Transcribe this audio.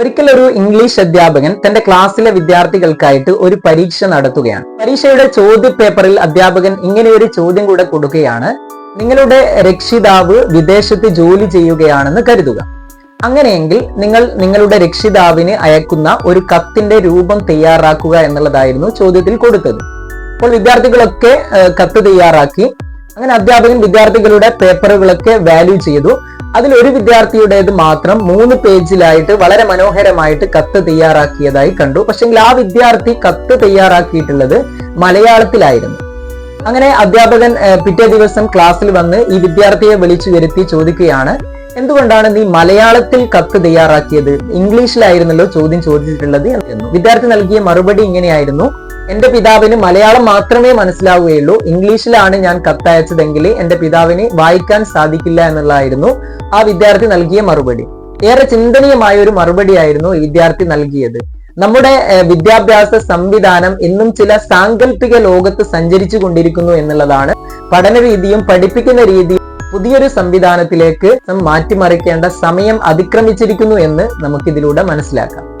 ഒരിക്കൽ ഒരു ഇംഗ്ലീഷ് അധ്യാപകൻ തന്റെ ക്ലാസ്സിലെ വിദ്യാർത്ഥികൾക്കായിട്ട് ഒരു പരീക്ഷ നടത്തുകയാണ്. പരീക്ഷയുടെ ചോദ്യ പേപ്പറിൽ അധ്യാപകൻ ഇങ്ങനെ ഒരു ചോദ്യം കൂടെ കൊടുക്കുകയാണ്. നിങ്ങളുടെ രക്ഷിതാവ് വിദേശത്ത് ജോലി ചെയ്യുകയാണെന്ന് കരുതുക. അങ്ങനെയെങ്കിൽ നിങ്ങൾ നിങ്ങളുടെ രക്ഷിതാവിന് അയക്കുന്ന ഒരു കത്തിന്റെ രൂപം തയ്യാറാക്കുക എന്നുള്ളതായിരുന്നു ചോദ്യത്തിൽ കൊടുത്തത്. അപ്പോൾ വിദ്യാർത്ഥികളൊക്കെ കത്ത് തയ്യാറാക്കി. അങ്ങനെ അധ്യാപകൻ വിദ്യാർത്ഥികളുടെ പേപ്പറുകളൊക്കെ വാല്യൂ ചെയ്തു. അതിൽ ഒരു വിദ്യാർത്ഥിയുടേത് മാത്രം മൂന്ന് പേജിലായിട്ട് വളരെ മനോഹരമായിട്ട് കത്ത് തയ്യാറാക്കിയതായി കണ്ടു. പക്ഷെങ്കിൽ ആ വിദ്യാർത്ഥി കത്ത് തയ്യാറാക്കിയിട്ടുള്ളത് മലയാളത്തിലായിരുന്നു. അങ്ങനെ അധ്യാപകൻ പിറ്റേ ദിവസം ക്ലാസ്സിൽ വന്ന് ഈ വിദ്യാർത്ഥിയെ വിളിച്ചു വരുത്തി ചോദിക്കുകയാണ് എന്തുകൊണ്ടാണ് നീ മലയാളത്തിൽ കത്ത് തയ്യാറാക്കിയത്? ഇംഗ്ലീഷിലായിരുന്നല്ലോ ചോദ്യം ചോദിച്ചിട്ടുള്ളത്? എന്ന്. വിദ്യാർത്ഥി നൽകിയ മറുപടി ഇങ്ങനെയായിരുന്നു എന്റെ പിതാവിന് മലയാളം മാത്രമേ മനസ്സിലാവുകയുള്ളൂ. ഇംഗ്ലീഷിലാണ് ഞാൻ കത്തയച്ചതെങ്കിൽ എന്റെ പിതാവിന് വായിക്കാൻ സാധിക്കില്ല എന്നുള്ളതായിരുന്നു ആ വിദ്യാർത്ഥി നൽകിയ മറുപടി. ഏറെ ചിന്തനീയമായ ഒരു മറുപടിയായിരുന്നു ഈ വിദ്യാർത്ഥി നൽകിയത്. നമ്മുടെ വിദ്യാഭ്യാസ സംവിധാനം ഇന്നും ചില സാങ്കല്പിക ലോകത്ത് സഞ്ചരിച്ചു കൊണ്ടിരിക്കുന്നു എന്നുള്ളതാണ്. പഠന രീതിയും പഠിപ്പിക്കുന്ന രീതിയും പുതിയൊരു സംവിധാനത്തിലേക്ക് മാറ്റിമറിക്കേണ്ട സമയം അതിക്രമിച്ചിരിക്കുന്നു എന്ന് നമുക്കിതിലൂടെ മനസ്സിലാക്കാം.